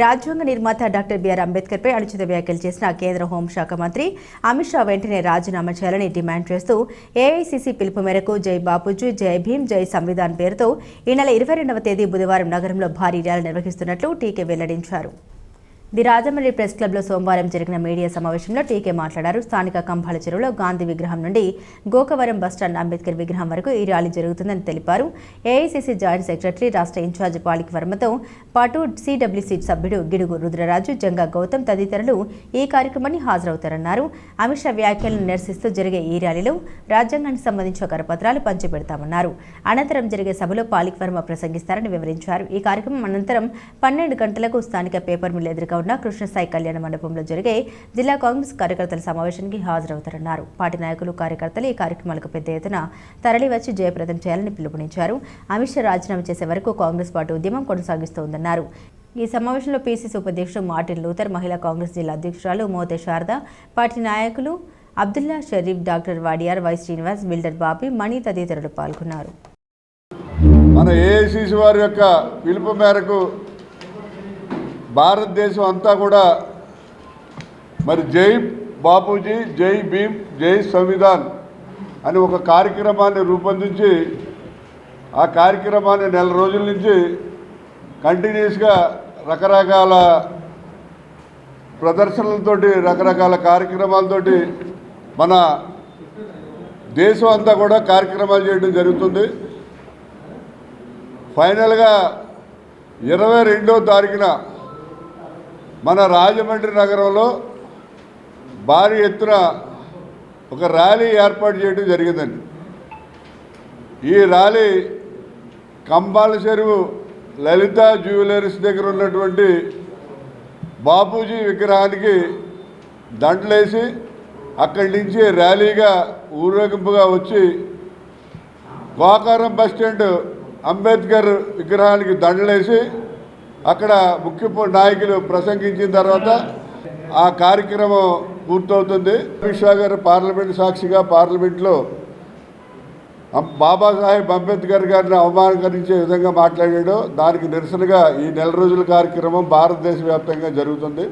రాజ్యాంగ నిర్మాత doctor BR అంబేద్కర్పై అనుచిత వ్యాఖ్యలు చేసిన కేంద్ర హోంశాఖ మంత్రి అమిత్ షా వెంటనే రాజీనామా చేయాలని డిమాండ్ చేస్తూ ఏఐసీసీ పిలుపు మేరకు జై బాపూజీ జై భీమ్ జై సంవిధాన్ పేరుతో ఈ నెల ఇరవై రెండవ తేదీ బుధవారం నగరంలో భారీ ర్యాలీ నిర్వహిస్తున్నట్లు టీకే వెల్లడించారు. ది రాజమండ్రి ప్రెస్ క్లబ్లో సోమవారం జరిగిన మీడియా సమావేశంలో టీకే మాట్లాడారు. స్థానిక కంభాల చెరువులో గాంధీ విగ్రహం నుండి గోకవరం బస్టాండ్ అంబేద్కర్ విగ్రహం వరకు ఈ ర్యాలీ జరుగుతుందని తెలిపారు. ఏఐసీసీ జాయింట్ సెక్రటరీ రాష్ట్ర ఇన్ఛార్జ్ పాలిక్ వర్మతో పాటు సిడబ్ల్యూసీ సభ్యుడు గిడుగు రుద్రరాజు జంగా గౌతమ్ తదితరులు ఈ కార్యక్రమాన్ని హాజరవుతారన్నారు. అమిత్ షా వ్యాఖ్యలను నిరసిస్తూ జరిగే ఈ ర్యాలీలో రాజ్యాంగానికి సంబంధించిన కరపత్రాలు పంచిపెడతామన్నారు. అనంతరం జరిగే సభలో పాలిక్ వర్మ ప్రసంగిస్తారని వివరించారు. ఈ కార్యక్రమం అనంతరం పన్నెండు గంటలకు స్థానిక పేపర్ మిల్ ఎదురుగా ఉన్న కృష్ణసాయి కళ్యాణ మండపంలో జరిగే జిల్లా కాంగ్రెస్ కార్యకర్తల సమావేశానికి హాజరవుతారన్నారు. పార్టీ నాయకులు కార్యకర్తలు ఈ కార్యక్రమాలకు పెద్ద ఎత్తున తరలివచ్చి జయప్రదం చేయాలని పిలుపునిచ్చారు. అమిత్ షా రాజీనామా చేసే వరకు కాంగ్రెస్ పార్టీ ఉద్యమం కొనసాగిస్తోందన్నారు. ఈ సమావేశంలో పీసీసీ ఉపాధ్యక్షుడు మార్టిన్ లూథర్ మహిళా కాంగ్రెస్ జిల్లా అధ్యక్షురాలు మోతే శారద పార్టీ నాయకులు Abdullah Sharif doctor Wadiyar Y Srinivas builder Bobby Mani తదితరులు పాల్గొన్నారు. మన ఏఐసిసి వారి యొక్క పిలుపు మేరకు భారతదేశం అంతా కూడా మరి జై బాపూజీ జై భీమ్ జై సంవిధాన్ అని ఒక కార్యక్రమాన్ని రూపొందించి ఆ కార్యక్రమాన్ని నెల రోజుల నుంచి కంటిన్యూస్గా రకరకాల ప్రదర్శనలతోటి రకరకాల కార్యక్రమాలతోటి మన దేశం అంతా కూడా కార్యక్రమాలు చేయడం జరుగుతుంది. ఫైనల్గా ఇరవై రెండో తారీఖున మన రాజమండ్రి నగరంలో భారీ ఎత్తున ఒక ర్యాలీ ఏర్పాటు చేయడం జరిగిందండి. ఈ ర్యాలీ కంబాల చెరువు లలిత జ్యువెలరీస్ దగ్గర ఉన్నటువంటి బాపూజీ విగ్రహానికి దండలేసి అక్కడి నుంచి ర్యాలీగా ఊరేగింపుగా వచ్చి గోకారం బస్ స్టాండ్ అంబేద్కర్ విగ్రహానికి దండలేసి అక్కడ ముఖ్య నాయకులు ప్రసంగించిన తర్వాత ఆ కార్యక్రమం పూర్తవుతుంది. అమిత్ షా గారు పార్లమెంట్ సాక్షిగా పార్లమెంట్లో బాబాసాహెబ్ అంబేద్కర్ గారిని అవమానకరించే విధంగా మాట్లాడాడు. దానికి నిరసనగా ఈ నెల రోజుల కార్యక్రమం భారతదేశ వ్యాప్తంగా జరుగుతుంది.